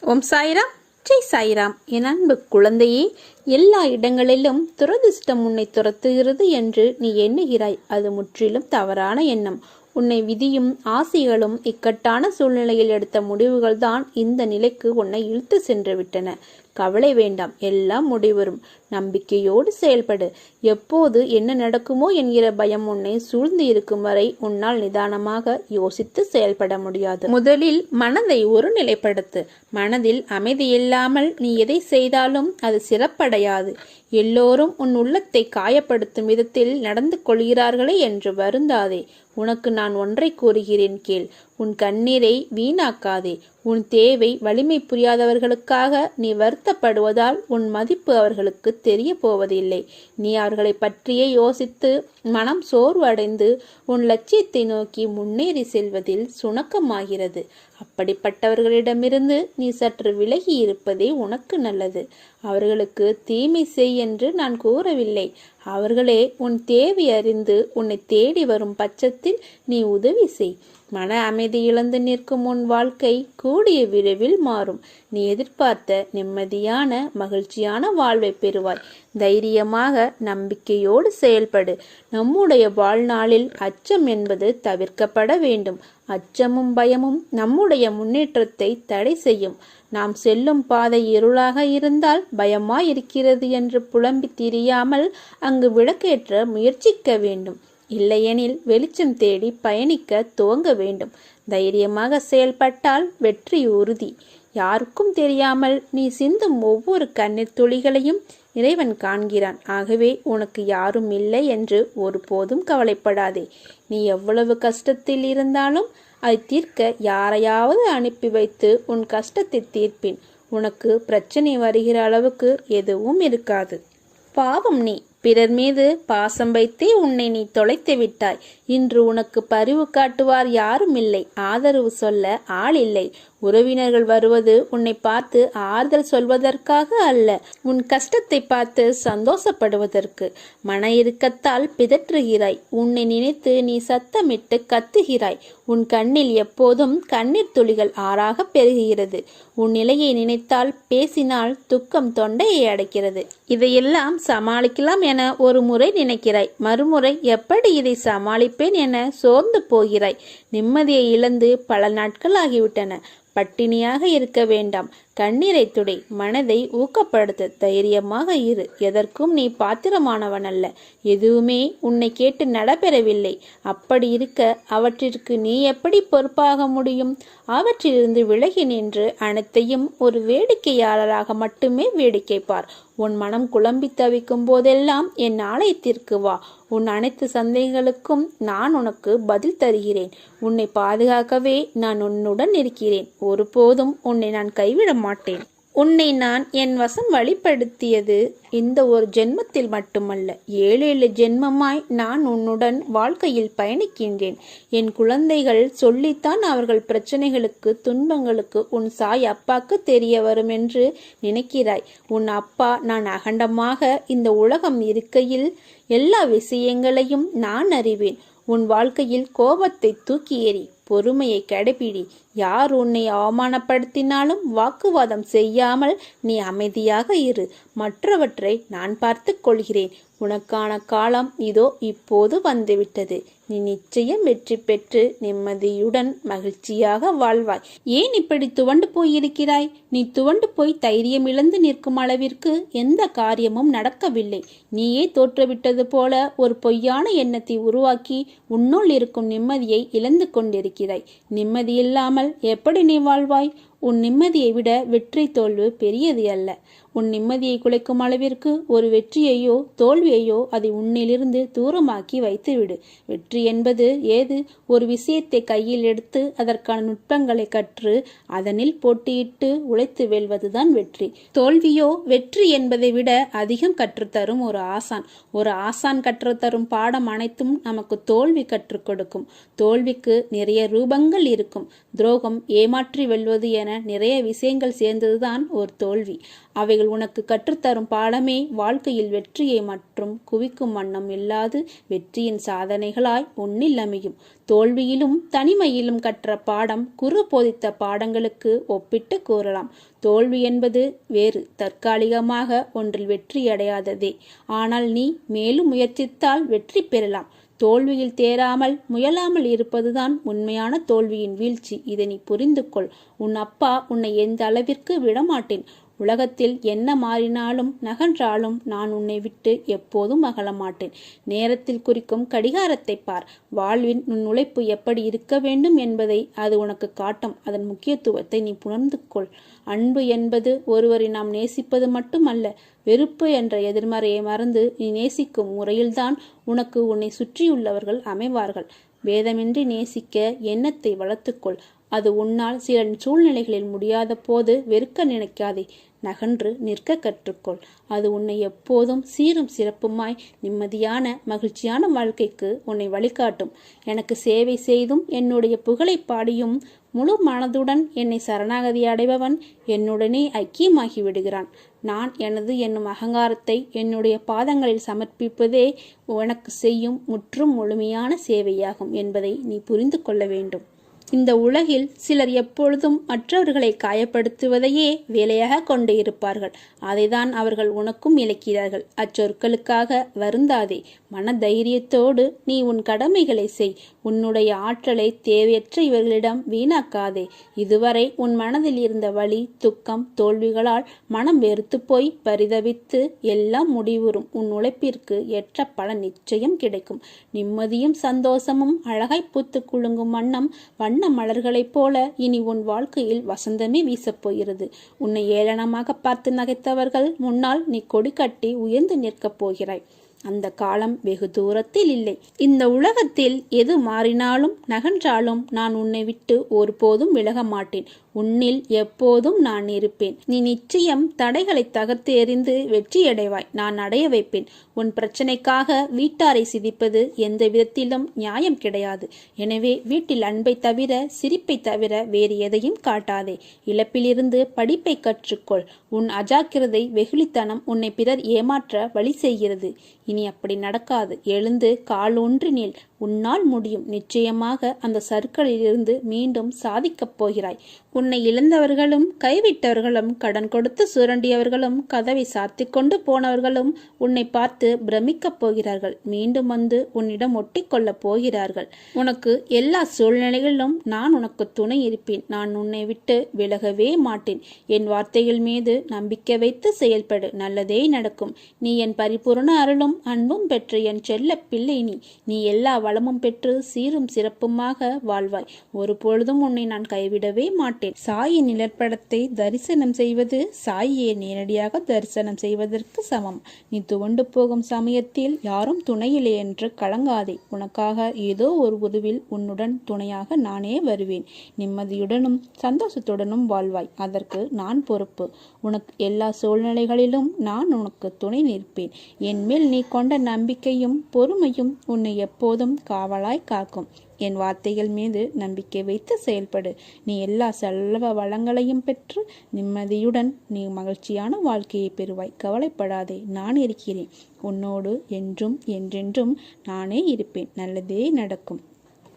ஓம் சாய்ராம். ஜெய் சாய்ராம். என் அன்பு குழந்தையே எல்லா இடங்களிலும் துரதிர்ஷ்டம் உன்னை துரத்துகிறது என்று நீ எண்ணுகிறாய். அது முற்றிலும் தவறான எண்ணம். உன்னை விதியும் ஆசைகளும் இக்கட்டான சூழ்நிலையில் எடுத்த முடிவுகள்தான் இந்த நிலைக்கு உன்னை இழுத்து சென்று விட்டன. கவலை வேண்டாம். எல்லாம் முடிவரும் நம்பிக்கையோடு செயல்படு. எப்போது என்ன நடக்குமோ என்கிற பயம் உன்னை சூழ்ந்து இருக்கும் வரை உன்னால் நிதானமாக யோசித்து செயல்பட முடியாது. முதலில் மனதை ஒரு நிலைப்படுத்து. மனதில் அமைதி இல்லாமல் நீ எதை செய்தாலும் அது சிறப்படையாது. எல்லோரும் உன் உள்ளத்தை காயப்படுத்தும் விதத்தில் நடந்து கொள்கிறார்களே என்று வருந்தாதே. உனக்கு நான் ஒன்றை கூறுகிறேன் கேள். உன் கண்ணீரை வீணாக்காதே. உன் தேவை வலிமை புரியாதவர்களுக்காக நீ வருத்தப்படுவதால் உன் மதிப்பு அவர்களுக்கு தெரிய போவதில்லை நீ அவர்களை பற்றியே யோசித்து மனம் சோர்வடைந்து உன் லட்சியத்தை நோக்கி முன்னேறி செல்வதில் சுணக்கமாகிறது. அப்படிப்பட்டவர்களிடமிருந்து நீ சற்று விலகி இருப்பதே உனக்கு நல்லது. அவர்களுக்கு தீமை செய் என்று நான் கூறவில்லை. அவர்களே உன் தேவை அறிந்து உன்னை தேடி வரும் பட்சத்தில் நீ உதவி செய். மன அமைதி இழந்து நிற்கும் உன் வாழ்க்கை கூடிய விரைவில் மாறும். நீ எதிர்பார்த்த நிம்மதியான மகிழ்ச்சியான வாழ்வை பெறுவாய். தைரியமாக நம்பிக்கையோடு செயல்படு. நம்முடைய வாழ்நாளில் அச்சம் என்பது தவிர்க்கப்பட வேண்டும். அச்சமும் பயமும் நம்முடைய முன்னேற்றத்தை தடை செய்யும். நாம் செல்லும் பாதை இருளாக இருந்தால் பயமாயிருக்கிறது என்று புலம்பி திரியாமல் அங்கு விளக்கேற்ற முயற்சிக்க வேண்டும். இல்லையெனில் வெளிச்சம் தேடி பயணிக்க துவங்க வேண்டும். தைரியமாக செயல்பட்டால் வெற்றி உறுதி. யாருக்கும் தெரியாமல் நீ சிந்தும் ஒவ்வொரு கண்ணீர் துளிகளையும் இறைவன் காண்கிறான். ஆகவே உனக்கு யாரும் இல்லை என்று ஒருபோதும் கவலைப்படாதே. நீ எவ்வளவு கஷ்டத்தில் இருந்தாலும் அதை தீர்க்க யாரையாவது அனுப்பி வைத்து உன் கஷ்டத்தை தீர்ப்பின். உனக்கு பிரச்சனை வருகிற அளவுக்கு எதுவும் இருக்காது. பாவம் நீ. பிறர் மீது பாசம் வைத்தே உன்னை நீ தொலைத்து விட்டாய். இன்று உனக்கு பரிவு காட்டுவார் யாரும் இல்லை. ஆதரவு சொல்ல ஆள் இல்லை. உறவினர்கள் வருவது உன்னை பார்த்து ஆறுதல் சொல்வதற்காக அல்ல உன் கஷ்டத்தை பார்த்து சந்தோஷப்படுவதற்கு. மன இறுக்கத்தால் பிதற்றுகிறாய். உன்னை நினைத்து நீ சத்தமிட்டு கத்துகிறாய். உன் கண்ணில் எப்போதும் கண்ணீர் துளிகள் ஆறாக பெருகுகிறது. உன் நிலையை நினைத்தால் பேசினால் துக்கம் தொண்டையை அடைக்கிறது. இதையெல்லாம் சமாளிக்கலாம் என ஒரு முறை நினைக்கிறாய். மறுமுறை எப்படி இதை சமாளிப்பேன் என சோர்ந்து போகிறாய். நிம்மதியை இழந்து பல நாட்கள் ஆகிவிட்டன. பட்டினியாக இருக்க வேண்டாம். கண்ணீரை துடை மனதை ஊக்கப்படுத்த தைரியமாக இரு. எதற்கும் நீ பாத்திரமானவன் அல்ல எதுவுமே உன்னை கேட்டு நடைபெறவில்லை அப்படி இருக்க அவற்றிற்கு நீ எப்படி பொறுப்பாக முடியும்? அவற்றிலிருந்து விலகி நின்று அனைத்தையும் ஒரு வேடிக்கையாளராக மட்டுமே வேடிக்கை பார். உன் மனம் குழம்பி தவிக்கும் போதெல்லாம் என் ஆலயத்திற்கு வா. உன் அனைத்து சந்தேகங்களுக்கும் நான் உனக்கு பதில் தருகிறேன். உன்னை பாதுகாக்கவே நான் உன்னுடன் இருக்கிறேன். ஒருபோதும் உன்னை நான் கைவிட மாட்டேன். உன்னை நான் என் வசம் வழிப்படுத்தியது இந்த ஒரு ஜென்மத்தில் மட்டுமல்ல. ஏழு ஏழு ஜென்மமாய் நான் உன்னுடன் வாழ்க்கையில் பயணிக்கின்றேன். என் குழந்தைகள் சொல்லித்தான் அவர்கள் பிரச்சனைகளுக்கு துன்பங்களுக்கு உன் சாய் அப்பாக்கு தெரிய வரும் என்று நினைக்கிறாய். உன் அப்பா நான் அகண்டமாக இந்த உலகம் இருக்கையில் எல்லா விஷயங்களையும் நான் அறிவேன். உன் வாழ்க்கையில் கோபத்தை தூக்கி எறி பொறுமையை கடைபிடி யார் உன்னை அவமானப்படுத்தினாலும் வாக்குவாதம் செய்யாமல் நீ அமைதியாக இரு. மற்றவற்றை நான் பார்த்து கொள்கிறேன். உனக்கான காலம் இதோ இப்போது வந்துவிட்டது. நீ நிச்சயம் வெற்றி பெற்று நிம்மதியுடன் மகிழ்ச்சியாக வாழ்வாய். ஏன் இப்படி துவண்டு போயிருக்கிறாய்? நீ துவண்டு போய் தைரியம் இழந்து நிற்கும் அளவிற்கு எந்த காரியமும் நடக்கவில்லை. நீயே தோற்றுவிட்டது போல ஒரு பொய்யான எண்ணத்தை உருவாக்கி உன்னுள் இருக்கும் நிம்மதியை இழந்து கொண்டிருக்கிறாய். நிம்மதியில்லாமல் எப்படி நீ வாழ்வாய்? உன் நிம்மதியை விட வெற்றி தோல்வு பெரியது அல்ல. உன் நிம்மதியை குலைக்கும் அளவிற்கு ஒரு வெற்றியையோ தோல்வியையோ அதை உன்னிலிருந்து தூரமாக்கி வைத்துவிடு. வெற்றி என்பது ஏது ஒரு விஷயத்தை கையில் எடுத்து அதற்கான நுட்பங்களை கற்று அதனில் போட்டியிட்டு உழைத்து வெல்வதுதான் வெற்றி. தோல்வியோ வெற்றி என்பதை விட அதிகம் கற்றுத்தரும் ஒரு ஆசான். ஒரு ஆசான் கற்றுத்தரும் பாடம் அனைத்தும் நமக்கு தோல்வி கற்றுக் கொடுக்கும். தோல்விக்கு நிறைய ரூபங்கள் இருக்கும். துரோகம் ஏமாற்றி வெல்வது என நிறைய விஷயங்கள் சேர்ந்ததுதான் ஒரு தோல்வி. அவைகள் உனக்கு கற்றுத்தரும் பாடமே வாழ்க்கையில் வெற்றியை மற்றும் குவிக்கும் வண்ணம் இல்லாது வெற்றியின் சாதனைகளாய் ஒன்னில் அமையும். தோல்வியிலும் தனிமையிலும் கற்ற பாடம் குரு போதித்த பாடங்களுக்கு ஒப்பிட்டு கூறலாம். தோல்வி என்பது வேறு தற்காலிகமாக ஒன்றில் வெற்றி அடையாததே. ஆனால் நீ மேலும் முயற்சித்தால் வெற்றி பெறலாம். தோல்வியில் தேராமல் முயலாமல் இருப்பதுதான் உண்மையான தோல்வியின் வீழ்ச்சி. இதை நீ புரிந்து கொள் உன் அப்பா உன்னை எந்த அளவிற்கு விடமாட்டேன்? உலகத்தில் என்ன மாறினாலும் நகன்றாலும் நான் உன்னை விட்டு எப்போதும் அகலமாட்டேன். நேரத்தில் குறிக்கும் கடிகாரத்தை பார். வாழ்வின் உன் உழைப்பு எப்படி இருக்க வேண்டும் என்பதை அது உனக்கு காட்டும். அதன் முக்கியத்துவத்தை நீ புணர்ந்து கொள். அன்பு என்பது ஒருவரை நாம் நேசிப்பது மட்டுமல்ல வெறுப்பு என்ற எதிர்மறையை மறந்து நீ நேசிக்கும் முறையில்தான் உனக்கு உன்னை சுற்றியுள்ளவர்கள் அமைவார்கள். வேதமின்றி நேசிக்க எண்ணத்தை வளர்த்துக்கொள் அது உன்னால் சில சூழ்நிலைகளில் முடியாத போது வெறுக்க நினைக்காதே. நகன்று நிற்க கற்றுக்கொள். அது உன்னை எப்போதும் சீரும் சிறப்புமாய் நிம்மதியான மகிழ்ச்சியான வாழ்க்கைக்கு உன்னை வழிகாட்டும். எனக்கு சேவை செய்தும் என்னுடைய புகழை பாடியும் முழு மனதுடன் என்னை சரணாகதி அடைபவன் என்னுடனே ஐக்கியமாகி விடுகிறான். நான் எனது என்னும் அகங்காரத்தை என்னுடைய பாதங்களில் சமர்ப்பிப்பதே உனக்கு செய்யும் முற்றும் முழுமையான சேவையாகும் என்பதை நீ புரிந்து கொள்ள வேண்டும். இந்த உலகில் சிலர் எப்பொழுதும் மற்றவர்களை காயப்படுத்துவதையே வேலையாக கொண்டு இருப்பார்கள். அதைதான் அவர்கள் உனக்கும் இழைக்கிறார்கள். அச்சொற்களுக்காக வருந்தாதே. மன தைரியத்தோடு நீ உன் கடமைகளை செய். உன்னுடைய ஆற்றலை தேவையற்ற இவர்களிடம் வீணாக்காதே. இதுவரை உன் மனதில் இருந்த வலி துக்கம் தோல்விகளால் மனம் வெறுத்து போய் பரிதவித்து எல்லாம் முடிவுறும். உன் உழைப்பிற்கு ஏற்ற பலன் நிச்சயம் கிடைக்கும். நிம்மதியும் சந்தோஷமும் அழகாய் பூத்து குலுங்கும் வண்ணம் வண்ண மலர்களைப் போல இனி உன் வாழ்க்கையில் வசந்தமே வீசப் போகிறது. உன்னை ஏளனமாக பார்த்து நகைத்தவர்கள் முன்னால் நீ கொடி கட்டி உயர்ந்து நிற்கப் போகிறாய். அந்த காலம் வெகு தூரத்தில் இல்லை. இந்த உலகத்தில் எது மாறினாலும் நகன்றாலும் நான் உன்னை விட்டு ஒருபோதும் விலக மாட்டேன். உன்னில் எப்போதும் நான் இருப்பேன். நீ நிச்சயம் தடைகளை தகர்த்து எறிந்து வெற்றியடைவாய். நான் அடைய வைப்பேன். உன் பிரச்சனைக்காக வீட்டாரை சிதிப்பது எந்த விதத்திலும் நியாயம் கிடையாது. எனவே வீட்டில் அன்பை தவிர சிரிப்பை தவிர வேறு எதையும் காட்டாதே. இழப்பிலிருந்து படிப்பை கற்றுக்கொள். உன் அஜாக்கிரதை வெகுளித்தனம் உன்னை பிறர் ஏமாற்ற வழி செய்கிறது. இனி அப்படி நடக்காது. எழுந்து காலூன்றி நில். உன்னால் முடியும். நிச்சயமாக அந்த சர்க்கிளிலிருந்து மீண்டும் சாதிக்கப் போகிறாய். உன்னை இழந்தவர்களும் கைவிட்டவர்களும் கடன் கொடுத்து சுரண்டியவர்களும் கதவை சாத்தி கொண்டு போனவர்களும் உன்னை பார்த்து பிரமிக்கப் போகிறார்கள். மீண்டும் வந்து உன்னிடம் ஒட்டிக்கொள்ளப் போகிறார்கள். உனக்கு எல்லா சூழ்நிலைகளிலும் நான் உனக்கு துணை இருப்பேன். நான் உன்னை விட்டு விலகவே மாட்டேன். என் வார்த்தைகள் மீது நம்பிக்கை வைத்து செயல்படு. நல்லதே நடக்கும். நீ என் பரிபூர்ண அருளும் அன்பும் பெற்ற என் செல்ல பிள்ளை நீ. நீ எல்லா வளமும் பெற்று சீரும் சிறப்புமாக வாழ்வாய். ஒரு பொழுதும் உன்னை நான் கைவிடவே மாட்டேன். சாயின் நிழற்படத்தை தரிசனம் செய்வது சாயியை நேரடியாக தரிசனம் செய்வதற்கு சமம். நீ துவண்டு போகும் சமயத்தில் யாரும் துணையில்லை என்று கலங்காதே. உனக்காக ஏதோ ஒரு உதவில் உன்னுடன் துணையாக நானே வருவேன். நிம்மதியுடனும் சந்தோஷத்துடனும் வாழ்வாய். அதற்கு நான் பொறுப்பு. உனக்கு எல்லா சூழ்நிலைகளிலும் நான் உனக்கு துணை நிற்பேன். என் மேல் நீ கொண்ட நம்பிக்கையும் பொறுமையும் உன்னை எப்போதும் காவலாய் காக்கும். என் வார்த்தைகள் மீது நம்பிக்கை வைத்து செயல்படு. நீ எல்லா செல்வ வளங்களையும் பெற்று நிம்மதியுடன் நீ மகிழ்ச்சியான வாழ்க்கையை பெறுவாய். கவலைப்படாதே நான் இருக்கிறேன். உன்னோடு என்றும் என்றென்றும் நானே இருப்பேன். நல்லதே நடக்கும்.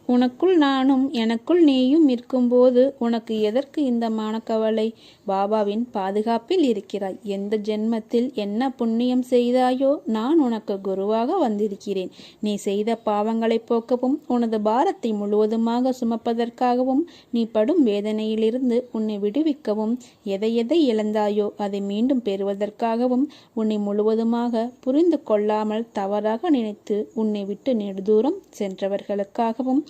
உனக்குள் நானும் எனக்குள் நீயும் இருக்கும்போது உனக்கு எதற்கு இந்த மானக்கவலை? பாபாவின் பாதுகாப்பில் இருக்கிறாய். எந்த ஜென்மத்தில் என்ன புண்ணியம் செய்தாயோ நான் உனக்கு குருவாக வந்திருக்கிறேன். நீ செய்த பாவங்களை போக்கவும் உனது பாரத்தை முழுவதுமாக சுமப்பதற்காகவும் நீ படும் வேதனையிலிருந்து உன்னை விடுவிக்கவும் எதை எதை இழந்தாயோ அதை மீண்டும் பெறுவதற்காகவும் உன்னை முழுவதுமாக புரிந்து கொள்ளாமல் தவறாக நினைத்து உன்னை விட்டு நெடுதூரம் சென்றவர்களுக்காகவும்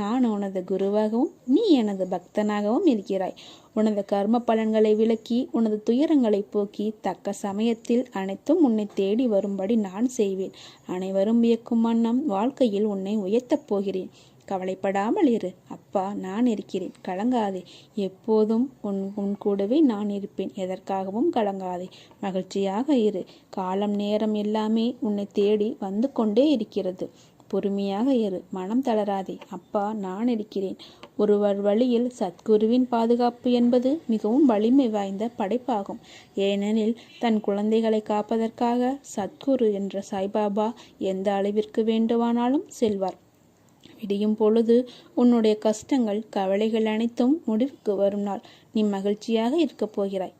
நான் உனது குருவாகவும் நீ எனது பக்தனாகவும் இருக்கிறாய். உனது கர்ம பலன்களை விளக்கி உனது துயரங்களை போக்கி தக்க சமயத்தில் அனைத்தும் உன்னை தேடி வரும்படி நான் செய்வேன். அனைவரும் வியக்கும் வண்ணம் வாழ்க்கையில் உன்னை உயர்த்தப் போகிறேன். கவலைப்படாமல் இரு. அப்பா நான் இருக்கிறேன். கலங்காதே. எப்போதும் உன் உன் கூடவே நான் இருப்பேன். எதற்காகவும் கலங்காதே. மகிழ்ச்சியாக இரு. காலம் நேரம் எல்லாமே உன்னை தேடி வந்து கொண்டே இருக்கிறது. பொறுமையாக இரு. மனம் தளராதே. அப்பா நான் இருக்கிறேன். ஒருவர் வழியில் சத்குருவின் பாதுகாப்பு என்பது மிகவும் வலிமை வாய்ந்த படைப்பாகும். ஏனெனில் தன் குழந்தைகளை காப்பதற்காக சத்குரு என்ற சாய்பாபா எந்த அளவிற்கு வேண்டுமானாலும் செல்வார். விடியும் பொழுது உன்னுடைய கஷ்டங்கள் கவலைகள் அனைத்தும் முடிவுக்கு வரும் நாள். நீ மகிழ்ச்சியாக இருக்கப் போகிறாய்.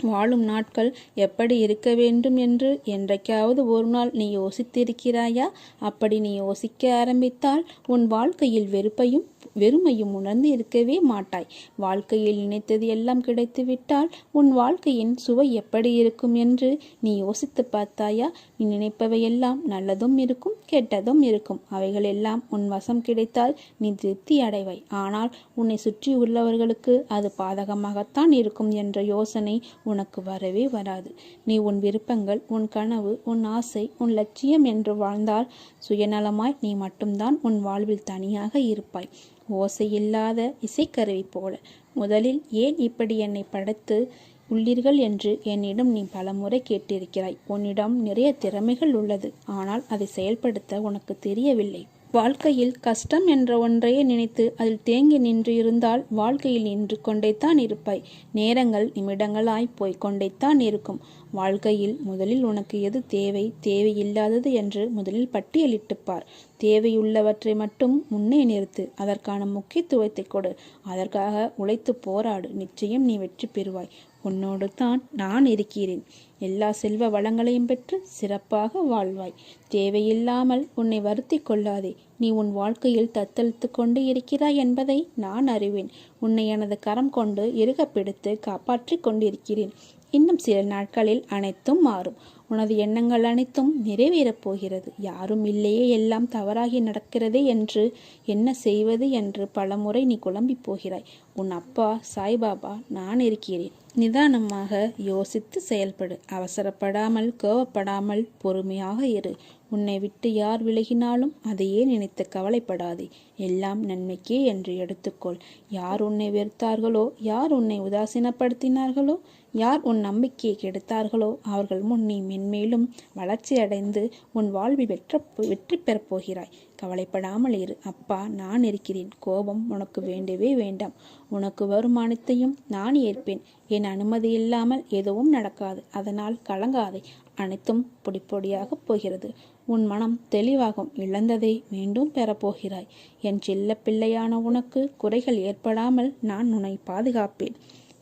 வாழும் நாட்கள் எப்படி இருக்க வேண்டும் என்று என்றைக்காவது ஒரு நாள் நீ யோசித்திருக்கிறாயா? அப்படி நீ யோசிக்க ஆரம்பித்தால் உன் வாழ்க்கையில் வெறுப்பையும் வெறுமையும் உணர்ந்து இருக்கவே மாட்டாய். வாழ்க்கையில் நினைத்தது எல்லாம் கிடைத்துவிட்டால் உன் வாழ்க்கையின் சுவை எப்படி இருக்கும் என்று நீ யோசித்து பார்த்தாயா? நீ நினைப்பவையெல்லாம் நல்லதும் இருக்கும் கெட்டதும் இருக்கும். அவைகள் எல்லாம் உன் வசம் கிடைத்தால் நீ திருப்தி அடைவாய். ஆனால் உன்னை சுற்றி உள்ளவர்களுக்கு அது பாதகமாகத்தான் இருக்கும் என்ற யோசனை உனக்கு வரவே வராது. நீ உன் விருப்பங்கள் உன் கனவு உன் ஆசை உன் லட்சியம் என்று வாழ்ந்தால் சுயநலமாய் நீ மட்டும்தான் உன் வாழ்வில் தனியாக இருப்பாய். ஓசையில்லாத இசைக்கருவி போல. முதலில் ஏன் இப்படி என்னை படைத்து உள்ளீர்கள் என்று என்னிடம் நீ பலமுறை கேட்டிருக்கிறாய். உன்னிடம் நிறைய திறமைகள் உள்ளது. ஆனால் அதை செயல்படுத்த உனக்கு தெரியவில்லை. வாழ்க்கையில் கஷ்டம் என்ற ஒன்றையே நினைத்து அதில் தேங்கி நின்று இருந்தால் வாழ்க்கையில் நின்று கொண்டேத்தான் இருப்பாய். நேரங்கள் நிமிடங்களாய் போய்கொண்டேத்தான் இருக்கும். வாழ்க்கையில் முதலில் உனக்கு எது தேவை? தேவையில்லாதது என்று முதலில் பட்டியலிட்டுப்பார் தேவையுள்ளவற்றை மட்டும் முன்னே நிறுத்து. அதற்கான முக்கியத்துவத்தை கொடு. அதற்காக உழைத்து போராடு. நிச்சயம் நீ வெற்றி பெறுவாய். உன்னோடு தான் நான் இருக்கிறேன். எல்லா செல்வ வளங்களையும் பெற்று சிறப்பாக வாழ்வாய். தேவையில்லாமல் உன்னை வருத்தி கொள்ளாதே. நீ உன் வாழ்க்கையில் தத்தளித்து கொண்டு இருக்கிறாய் என்பதை நான் அறிவேன். உன்னை எனது கரம் கொண்டு இறுக பிடித்து காப்பாற்றிக் கொண்டிருக்கிறேன். இன்னும் சில நாட்களில் அனைத்தும் மாறும். உனது எண்ணங்கள் அனைத்தும் நிறைவேறப் போகிறது. யாரும் இல்லையே எல்லாம் தவறாகி நடக்கிறதே என்று என்ன செய்வது என்று பலமுறை நீ குழம்பி போகிறாய். உன் அப்பா சாய்பாபா நான் இருக்கிறேன். நிதானமாக யோசித்து செயல்படு. அவசரப்படாமல் கோவப்படாமல் பொறுமையாக இரு. உன்னை விட்டு யார் விலகினாலும் அதையே நினைத்து கவலைப்படாதே. எல்லாம் நன்மைக்கே என்று எடுத்துக்கொள். யார் உன்னை வெறுத்தார்களோ யார் உன்னை உதாசீனப்படுத்தினார்களோ யார் உன் நம்பிக்கையை கெடுத்தார்களோ அவர்கள் முன் நீ மென்மேலும் வளர்ச்சி அடைந்து உன் வாழ்வில் வெற்ற வெற்றி பெறப் போகிறாய். கவலைப்படாமல் இரு. அப்பா நான் இருக்கிறேன். கோபம் உனக்கு வேண்டவே வேண்டாம். உனக்கு வருமானத்தையும் நான் ஏற்பேன். என் அனுமதி இல்லாமல் எதுவும் நடக்காது. அதனால் கலங்காதே. அனைத்தும் பொடிப்பொடியாக போகிறது. உன் மனம் தெளிவாகும். இழந்ததை மீண்டும் பெறப்போகிறாய் என் செல்ல பிள்ளையான உனக்கு குறைகள் ஏற்படாமல் நான் உன்னை பாதுகாப்பேன்.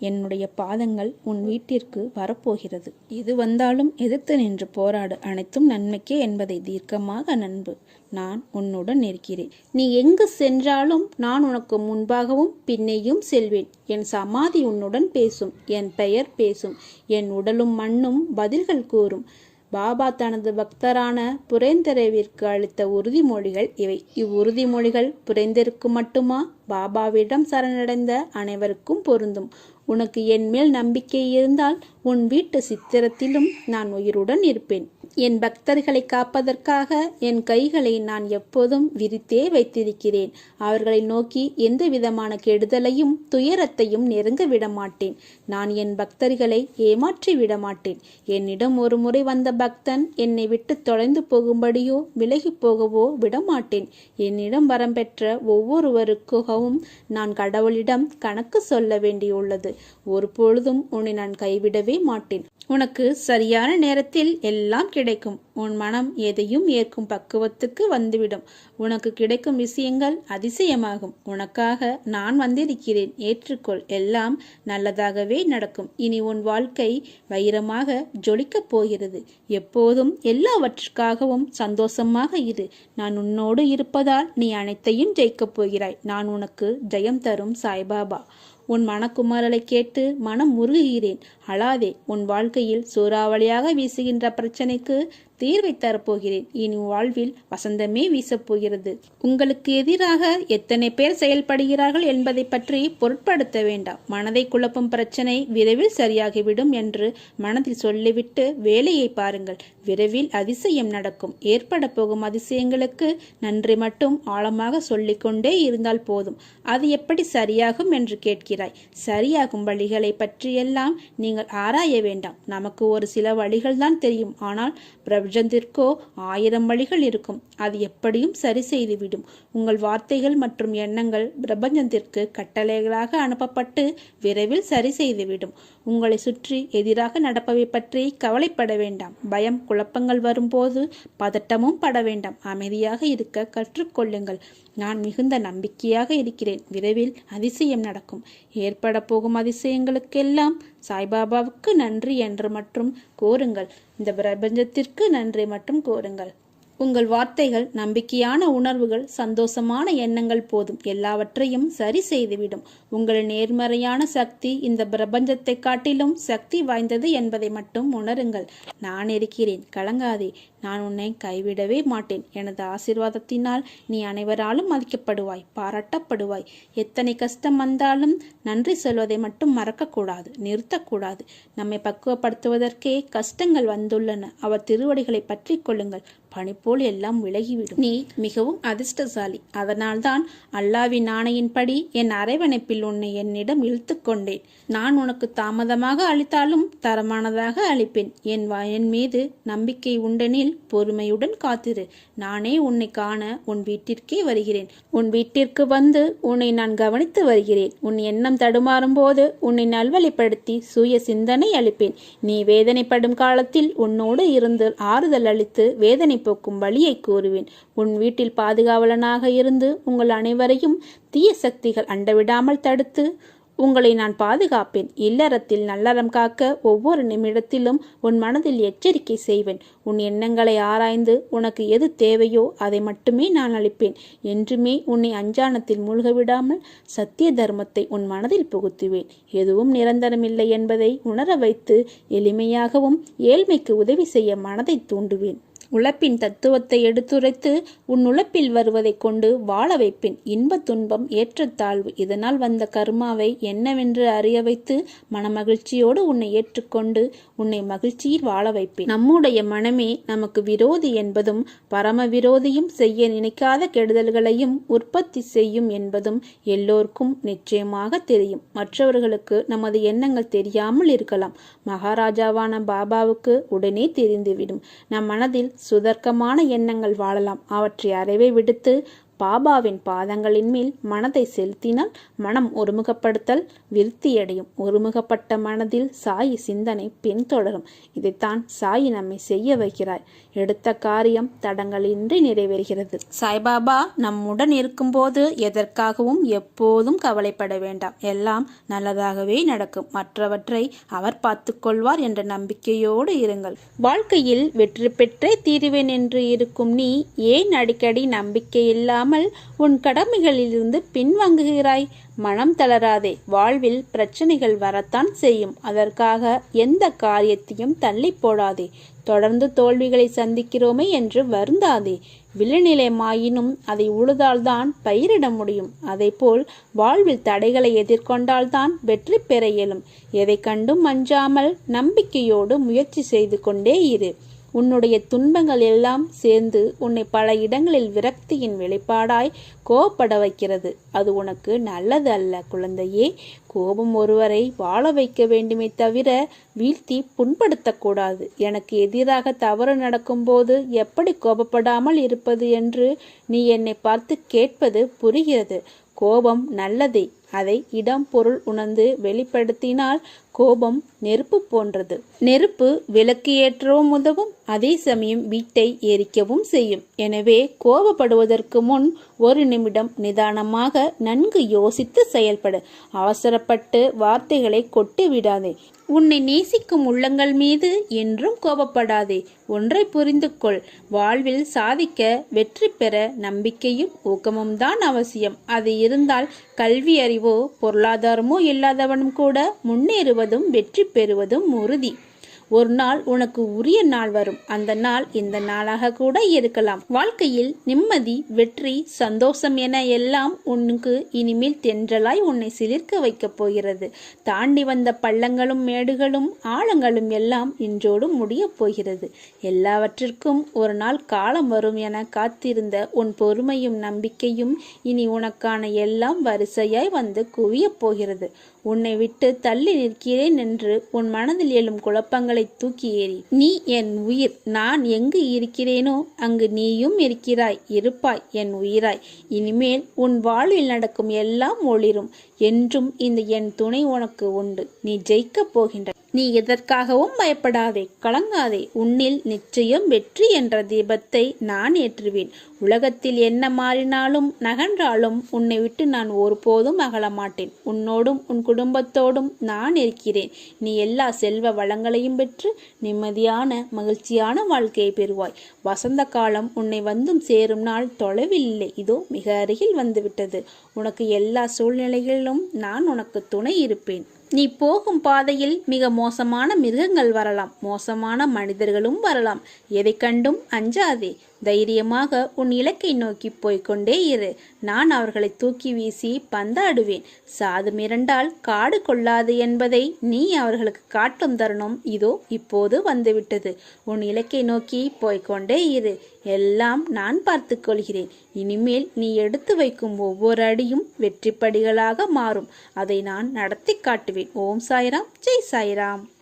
என்னுடைய பாதங்கள் உன் வீட்டிற்கு வரப்போகிறது. எது வந்தாலும் எதிர்த்து நின்று போராடு. அனைத்தும் நன்மைக்கே என்பதை தீர்க்கமாக நண்பு. நான் உன்னுடன் இருக்கிறேன் நீ எங்கு சென்றாலும் நான் உனக்கு முன்பாகவும் பின்னேயும் செல்வேன். என் சமாதி உன்னுடன் பேசும். என் பெயர் பேசும். என் உடலும் மண்ணும் பதில்கள் கூறும். பாபா தனது பக்தரான புரேந்தரவிற்கு அளித்த உறுதிமொழிகள் இவை. இவ்வுறுதிமொழிகள் புரேந்தருக்கு மட்டுமா? பாபாவிடம் சரணடைந்த அனைவருக்கும் பொருந்தும். உனக்கு என் மேல் நம்பிக்கை இருந்தால் உன் வீட்டு சித்திரத்திலும் நான் உயிருடன் இருப்பேன். என் பக்தர்களை காப்பதற்காக என் கைகளை நான் எப்போதும் விரித்தே வைத்திருக்கிறேன். அவர்களை நோக்கி எந்த விதமான கெடுதலையும் துயரத்தையும் நெருங்க விடமாட்டேன். நான் என் பக்தர்களை ஏமாற்றி விடமாட்டேன். என்னிடம் ஒரு முறை வந்த பக்தன் என்னை விட்டு தொலைந்து போகும்படியோ விலகி போகவோ விடமாட்டேன். என்னிடம் வரம் பெற்ற ஒவ்வொருவருக்காகவும் நான் கடவுளிடம் கணக்கு சொல்ல வேண்டியுள்ளது. ஒரு பொழுதும் உன்னை நான் கைவிடவே மாட்டேன். உனக்கு சரியான நேரத்தில் எல்லாம் கிடைக்கும். உன் மனம் எதையும் ஏற்கும் பக்குவத்துக்கு வந்துவிடும். உனக்கு கிடைக்கும் விஷயங்கள் அதிசயமாகும். உனக்காக நான் வந்திருக்கிறேன். ஏற்றுக்கொள். எல்லாம் நல்லதாகவே நடக்கும். இனி உன் வாழ்க்கை வைரமாக ஜொலிக்கப் போகிறது. எப்போதும் எல்லாவற்றிற்காகவும் சந்தோஷமாக இரு. நான் உன்னோடு இருப்பதால் நீ அனைத்தையும் ஜெயிக்கப் போகிறாய். நான் உனக்கு ஜெயம் தரும் சாய்பாபா. உன் மனக்குமாரலை கேட்டு மனம் முருகுகிறேன். அழாதே உன் வாழ்க்கையில் சூறாவளியாக வீசுகின்ற பிரச்சனைக்கு தீர்வை தரப்போகிறேன். இனி வாழ்வில் வசந்தமே வீசப்போகிறது. உங்களுக்கு எதிராக எத்தனை பேர் செயல்படுகிறார்கள் என்பதை பற்றி பொருட்படுத்த வேண்டாம். மனதை குழப்பும் பிரச்சனை விரைவில் சரியாகிவிடும் என்று மனதில் சொல்லிவிட்டு வேலையை பாருங்கள். விரைவில் அதிசயம் நடக்கும். ஏற்பட போகும் அதிசயங்களுக்கு நன்றி மட்டும் ஆழமாக சொல்லிக்கொண்டே இருந்தால் போதும். அது எப்படி சரியாகும் என்று கேட்கிறாய். சரியாகும் வழிகளை பற்றியெல்லாம் நீங்கள் ஆராய வேண்டாம். நமக்கு ஒரு சில வழிகள் தான் தெரியும். ஆனால் பிரபு பிரபஞ்சத்திற்கோ ஆயிரம் வழிகள் இருக்கும். அது எப்படியும் சரி செய்துவிடும். உங்கள் வார்த்தைகள் மற்றும் எண்ணங்கள் பிரபஞ்சத்திற்கு கட்டளைகளாக அனுப்பப்பட்டு விரைவில் சரி செய்துவிடும். உங்களை சுற்றி எதிராக நடப்பவை பற்றி கவலைப்பட வேண்டாம். பயம் குழப்பங்கள் வரும்போது பதட்டமும் பட வேண்டாம். அமைதியாக இருக்க கற்றுக்கொள்ளுங்கள். நான் மிகுந்த நம்பிக்கையாக இருக்கிறேன். விரைவில் அதிசயம் நடக்கும். ஏற்பட போகும் அதிசயங்களுக்கெல்லாம் சாய்பாபாவுக்கு நன்றி என்று மற்றும் கூறுங்கள் இந்த பிரபஞ்சத்திற்கு நன்றி மட்டும் கூறுங்கள் உங்கள் வார்த்தைகள் நம்பிக்கையான உணர்வுகள் சந்தோஷமான எண்ணங்கள் போதும். எல்லாவற்றையும் சரி செய்துவிடும். உங்கள் நேர்மறையான சக்தி இந்த பிரபஞ்சத்தை காட்டிலும் சக்தி வாய்ந்தது என்பதை மட்டும் உணருங்கள். நான் இருக்கிறேன். கலங்காதே. நான் உன்னை கைவிடவே மாட்டேன். எனது ஆசிர்வாதத்தினால் நீ அனைவராலும் மதிக்கப்படுவாய் பாராட்டப்படுவாய். எத்தனை கஷ்டம் வந்தாலும் நன்றி சொல்வதை மட்டும் மறக்கக்கூடாது நிறுத்தக்கூடாது. நம்மை பக்குவப்படுத்துவதற்கே கஷ்டங்கள் வந்துள்ளன. அவர் திருவடிகளை பற்றி கொள்ளுங்கள். பணிப்போ போல் எல்லாம் விலகிவிடும். நீ மிகவும் அதிர்ஷ்டசாலி. அதனால்தான் அல்லாவின் ஆணையின்படி என் அரைவணைப்பில் உன்னை என்னிடம் இழுத்து கொண்டேன். நான் உனக்கு தாமதமாக அளித்தாலும் தரமானதாக அளிப்பேன். என் வ- என் மீது நம்பிக்கை உண்டெனில் பொறுமையுடன் காத்திரு. நானே உன்னை காண உன் வீட்டிற்கே வருகிறேன். உன் வீட்டிற்கு வந்து உன்னை நான் கவனித்து வருகிறேன். உன் எண்ணம் தடுமாறும் போது உன்னை நல்வழிப்படுத்தி சுய சிந்தனை அளிப்பேன். நீ வேதனைப்படும் காலத்தில் உன்னோடு இருந்து ஆறுதல் அளித்து வேதனை போக்கும் வழியை கூறுவேன். உன் வீட்டில் பாதுகாவலனாக இருந்து உங்கள் அனைவரையும் தீய சக்திகள் அண்டவிடாமல் தடுத்து உங்களை நான் பாதுகாப்பேன். இல்லறத்தில் நல்லறம் காக்க ஒவ்வொரு நிமிடத்திலும் உன் மனதில் எச்சரிக்கை செய்வேன். உன் எண்ணங்களை ஆராய்ந்து உனக்கு எது தேவையோ அதை மட்டுமே நான் அளிப்பேன். என்றுமே உன்னை அஞ்சானத்தில் மூழ்க விடாமல் சத்திய தர்மத்தை உன் மனதில் புகுத்துவேன். எதுவும் நிரந்தரமில்லை என்பதை உணர வைத்து எளிமையாகவும் ஏழ்மைக்கு உதவி செய்ய மனதை தூண்டுவேன். உழைப்பின் தத்துவத்தை எடுத்துரைத்து உன் உழைப்பில் வருவதைக் கொண்டு வாழ வைப்பேன் இன்பத் துன்பம் ஏற்றத்தாழ்வு இதனால் வந்த கர்மாவை என்னவென்று அறிய வைத்து மனமகிழ்ச்சியோடு உன்னை ஏற்றுக்கொண்டு உன்னை மகிழ்ச்சியில் வாழ வைப்பேன். நம்முடைய மனமே நமக்கு விரோதி என்பதும் பரம விரோதியும் செய்ய நினைக்காத கெடுதல்களையும் உற்பத்தி செய்யும் என்பதும் எல்லோருக்கும் நிச்சயமாக தெரியும். மற்றவர்களுக்கு நமது எண்ணங்கள் தெரியாமல் இருக்கலாம். மகாராஜாவான பாபாவுக்கு உடனே தெரிந்துவிடும். நம் மனதில் சுதர்க்கமான எண்ணங்கள் வாழலாம். அவற்றை அறவே விடுத்து பாபாவின் பாதங்களின் மேல் மனதை செலுத்தினால் மனம் ஒருமுகப்படுத்தல் விருத்தியடையும். ஒருமுகப்பட்ட மனதில் சாயி சிந்தனை பின்தொடரும் இதைத்தான் சாயி நம்மை செய்ய வைக்கிறார். எடுத்த காரியம் தடங்களின்றி நிறைவேறுகிறது. சாய்பாபா நம்முடன் இருக்கும்போது எதற்காகவும் எப்போதும் கவலைப்பட வேண்டாம். எல்லாம் நல்லதாகவே நடக்கும். மற்றவற்றை அவர் பார்த்துக்கொள்வார் என்ற நம்பிக்கையோடு இருங்கள். வாழ்க்கையில் வெற்றி பெற்றே தீருவேன் என்று இருக்கும் நீ ஏன் அடிக்கடி நம்பிக்கை இல்லாமல் உன் கடமைகளிலிருந்து பின்வாங்குகிறாய். மனம் தளராதே. வாழ்வில் பிரச்சனைகள் வரத்தான் செய்யும். அதற்காக எந்த காரியத்தையும் தள்ளி போடாதே. தொடர்ந்து தோல்விகளை சந்திக்கிறோமே என்று வருந்தாதே. விளைநிலைமாயினும் அதை உழுதால்தான் பயிரிட முடியும். அதைப்போல் வாழ்வில் தடைகளை எதிர்கொண்டால்தான் வெற்றி பெற இயலும். எதை கண்டும் அஞ்சாமல் நம்பிக்கையோடு முயற்சி செய்து கொண்டே இரு. உன்னுடைய துன்பங்கள் எல்லாம் சேர்ந்து உன்னை பல இடங்களில் விரக்தியின் வெளிப்பாடாய் கோபப்பட வைக்கிறது. அது உனக்கு நல்லது அல்ல குழந்தையே. கோபம் ஒருவரை வாழ வைக்க வேண்டுமே தவிர வீழ்த்தி புண்படுத்தக்கூடாது. எனக்கு எதிராக தவறு நடக்கும்போது எப்படி கோபப்படாமல் இருப்பது என்று நீ என்னை பார்த்து கேட்பது புரிகிறது. கோபம் நல்லதே. அதை இடம் பொருள் உணர்ந்து வெளிப்படுத்தினால் கோபம் நெருப்பு போன்றது. நெருப்பு விளக்கு ஏற்றவும் உதவும் அதே சமயம் வீட்டை எரிக்கவும் செய்யும். எனவே கோபப்படுவதற்கு முன் ஒரு நிமிடம் நிதானமாக நன்கு யோசித்து செயல்படு. அவசரப்பட்டு வார்த்தைகளை கொட்டி விடாதே. உன்னை நேசிக்கும் உள்ளங்கள் மீது என்றும் கோபப்படாதே. ஒன்றை புரிந்து கொள். வாழ்வில் சாதிக்க வெற்றி பெற நம்பிக்கையும் ஊக்கமும் தான் அவசியம். அது இருந்தால் கல்வி அறிவு பொருளாதாரமோ இல்லாதவனும் கூட முன்னேறுவதும் வெற்றி பெறுவதும் உறுதி. ஒரு நாள் உனக்கு உரிய நாள் வரும். அந்த நாள் இந்த நாளாக கூட இருக்கலாம். வாழ்க்கையில் நிம்மதி வெற்றி சந்தோஷம் என எல்லாம் உனக்கு இனிமேல் தென்றலாய் உன்னை சிலிர்க்க வைக்கப் போகிறது. தாண்டி வந்த பள்ளங்களும் மேடுகளும் ஆழங்களும் எல்லாம் இன்றோடு முடியப் போகிறது. எல்லாவற்றிற்கும் ஒரு நாள் காலம் வரும் என காத்திருந்த உன் பொறுமையும் நம்பிக்கையும் இனி உனக்கான எல்லாம் வரிசையாய் வந்து குவியப் போகிறது. உன்னை விட்டு தள்ளி நிற்கிறேன் என்று உன் மனதில் எழும் குழப்பங்களை தூக்கி ஏறி நீ என் உயிர் நான் எங்கு இருக்கிறேனோ அங்கு நீயும் இருக்கிறாய் இருப்பாய் என் உயிராய். இனிமேல் உன் வாழ்வில் நடக்கும் எல்லாம் ஒளிரும் என்றும் இந்த என் துணை உனக்கு உண்டு. நீ ஜெயிக்கப் போகின்ற நீ எதற்காகவும் பயப்படாதே கலங்காதே. உன்னில் நிச்சயம் வெற்றி என்ற தீபத்தை நான் ஏற்றுவேன். உலகத்தில் என்ன மாறினாலும் நகன்றாலும் உன்னை விட்டு நான் ஒருபோதும் அகலமாட்டேன். உன்னோடும் உன் குடும்பத்தோடும் நான் இருக்கிறேன். நீ எல்லா செல்வ வளங்களையும் பெற்று நிம்மதியான மகிழ்ச்சியான வாழ்க்கையை பெறுவாய். வசந்த காலம் உன்னை வந்தும் சேரும் நாள் தொலைவில் இல்லை இதோ மிக அருகில் வந்துவிட்டது. உனக்கு எல்லா சூழ்நிலைகளிலும் நான் உனக்கு துணை இருப்பேன். நீ போகும் பாதையில் மிக மோசமான மிருகங்கள் வரலாம். மோசமான மனிதர்களும் வரலாம். எதை கண்டும் அஞ்சாதே. தைரியமாக உன் இலக்கை நோக்கி போய்க்கொண்டே இரு. நான் அவர்களை தூக்கி வீசி பந்தாடுவேன். சாது மிரண்டால் காடு கொள்ளாது என்பதை நீ அவர்களுக்கு காட்டும் தருணம் இதோ இப்போது வந்துவிட்டது. உன் இலக்கை நோக்கி போய்க்கொண்டே இரு. எல்லாம் நான் பார்த்து கொள்கிறேன். இனிமேல் நீ எடுத்து வைக்கும் ஒவ்வொரு அடியும் வெற்றிப்படிகளாக மாறும். அதை நான் நடத்தி காட்டுவேன். ஓம் சாய்ராம். ஜெய் சாய்ராம்.